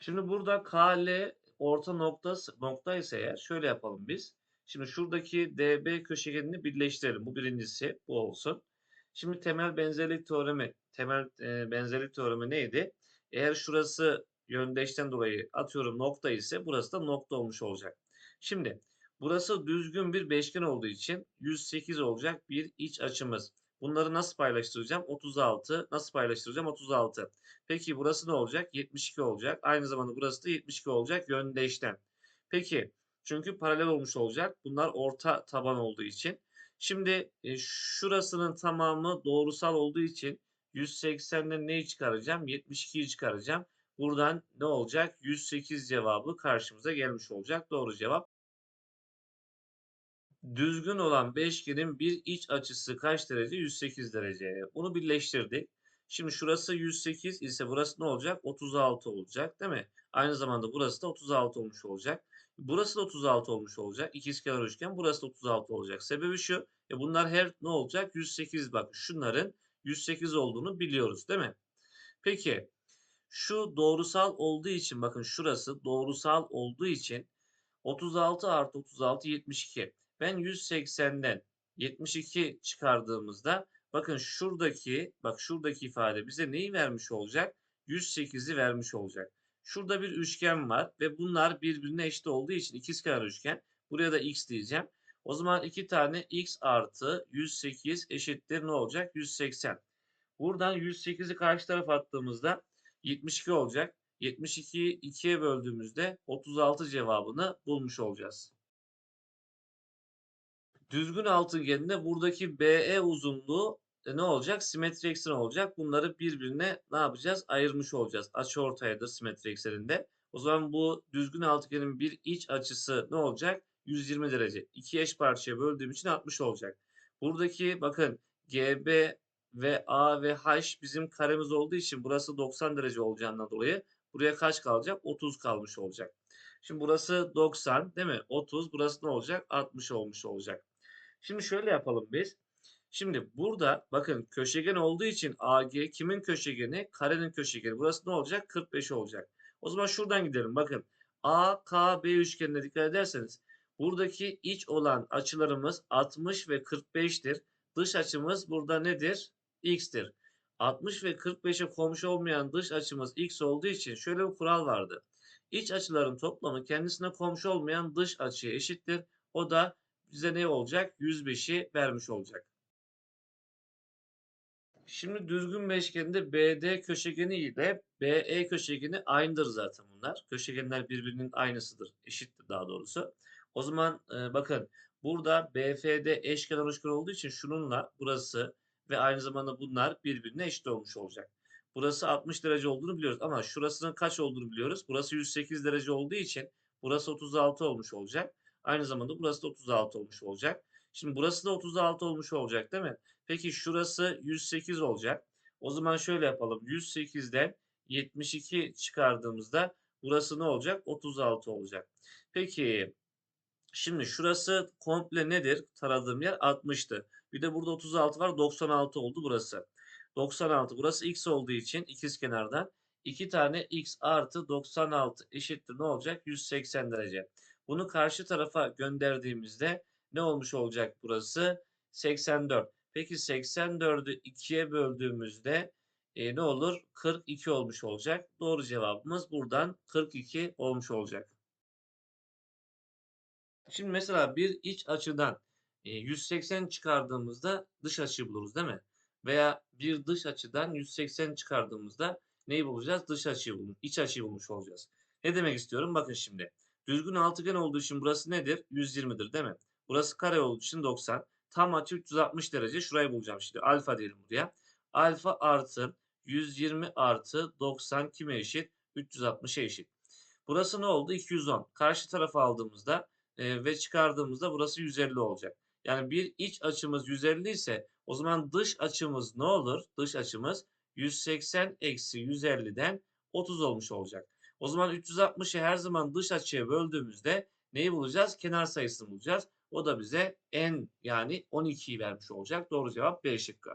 Şimdi burada KL orta noktası noktaysa eğer şöyle yapalım biz. Şimdi şuradaki DB köşegenini birleştirelim. Bu birincisi bu olsun. Şimdi temel benzerlik teoremi temel e, benzerlik teoremi neydi? Eğer şurası yöndeşten dolayı atıyorum nokta ise burası da nokta olmuş olacak. Şimdi burası düzgün bir beşgen olduğu için 108 olacak bir iç açımız. Bunları nasıl paylaştıracağım? 36. Nasıl paylaştıracağım? 36. Peki burası ne olacak? 72 olacak. Aynı zamanda burası da 72 olacak yöndeşten. Peki çünkü paralel olmuş olacak. Bunlar orta taban olduğu için. Şimdi e, şurasının tamamı doğrusal olduğu için 180'den neyi çıkaracağım? 72'yi çıkaracağım. Buradan ne olacak? 108 cevabı karşımıza gelmiş olacak. Doğru cevap. Düzgün olan beşgenin bir iç açısı kaç derece? 108 derece. Bunu birleştirdik. Şimdi şurası 108 ise burası ne olacak? 36 olacak değil mi? Aynı zamanda burası da 36 olmuş olacak. Burası da 36 olmuş olacak. İkizkenar üçgen burası da 36 olacak. Sebebi şu. E bunlar her ne olacak? 108 bak şunların 108 olduğunu biliyoruz değil mi? Peki şu doğrusal olduğu için bakın şurası doğrusal olduğu için 36 artı 36 72. Ben 180'den 72 çıkardığımızda bakın şuradaki bak şuradaki ifade bize neyi vermiş olacak? 108'i vermiş olacak. Şurada bir üçgen var ve bunlar birbirine eşit olduğu için ikizkenar üçgen. Buraya da x diyeceğim. O zaman iki tane x artı 108 eşittir ne olacak? 180. Buradan 108'i karşı tarafa attığımızda 72 olacak. 72'yi 2'ye böldüğümüzde 36 cevabını bulmuş olacağız. Düzgün altıgeninde buradaki BE uzunluğu e, ne olacak? Simetri eksen olacak. Bunları birbirine ne yapacağız? Ayırmış olacağız. Açı ortayadır simetri ekseninde. O zaman bu düzgün altıgenin bir iç açısı ne olacak? 120 derece. İki eş parçaya böldüğüm için 60 olacak. Buradaki bakın GB ve A ve H bizim karemiz olduğu için burası 90 derece olacağından dolayı buraya kaç kalacak? 30 kalmış olacak. Şimdi burası 90 değil mi? 30 burası ne olacak? 60 olmuş olacak. Şimdi şöyle yapalım biz. Şimdi burada bakın köşegen olduğu için AG kimin köşegeni? Karenin köşegeni. Burası ne olacak? 45 olacak. O zaman şuradan gidelim. Bakın AKB üçgenine dikkat ederseniz buradaki iç olan açılarımız 60 ve 45'tir. Dış açımız burada nedir? X'tir. 60 ve 45'e komşu olmayan dış açımız X olduğu için şöyle bir kural vardı. İç açıların toplamı kendisine komşu olmayan dış açıya eşittir. O da bize ne olacak? 105'i vermiş olacak. Şimdi düzgün beşgeninde BD köşegeni ile BE köşegeni aynıdır zaten bunlar. Köşegenler birbirinin aynısıdır. Eşittir daha doğrusu. O zaman e, bakın burada BFD eşkenar üçgen olduğu için şununla burası ve aynı zamanda bunlar birbirine eşit olmuş olacak. Burası 60 derece olduğunu biliyoruz ama şurasının kaç olduğunu biliyoruz. Burası 108 derece olduğu için burası 36 olmuş olacak. Aynı zamanda burası da 36 olmuş olacak. Şimdi burası da 36 olmuş olacak değil mi? Peki şurası 108 olacak. O zaman şöyle yapalım. 108'den 72 çıkardığımızda burası ne olacak? 36 olacak. Peki şimdi şurası komple nedir? Taradığım yer 60'tı. Bir de burada 36 var. 96 oldu burası. 96 burası x olduğu için ikiz kenardan 2 tane x artı 96 eşittir ne olacak? 180 derece. Bunu karşı tarafa gönderdiğimizde ne olmuş olacak burası? 84. Peki 84'ü 2'ye böldüğümüzde e, ne olur? 42 olmuş olacak. Doğru cevabımız buradan 42 olmuş olacak. Şimdi mesela bir iç açıdan e, 180 çıkardığımızda dış açıyı buluruz değil mi? Veya bir dış açıdan 180 çıkardığımızda neyi bulacağız? Dış açıyı bulmuş, iç açıyı bulmuş olacağız. Ne demek istiyorum? Bakın şimdi. Düzgün altıgen olduğu için burası nedir? 120'dir değil mi? Burası kare olduğu için 90. Tam açı 360 derece. Şurayı bulacağım şimdi. Alfa diyelim buraya. Alfa artı 120 artı 90 kime eşit? 360'a eşit. Burası ne oldu? 210. Karşı tarafa aldığımızda e, ve çıkardığımızda burası 150 olacak. Yani bir iç açımız 150 ise o zaman dış açımız ne olur? Dış açımız 180 eksi 150'den 30 olmuş olacak. O zaman 360'ı her zaman dış açıya böldüğümüzde neyi bulacağız? Kenar sayısını bulacağız. O da bize n yani 12'yi vermiş olacak. Doğru cevap B şıkkı.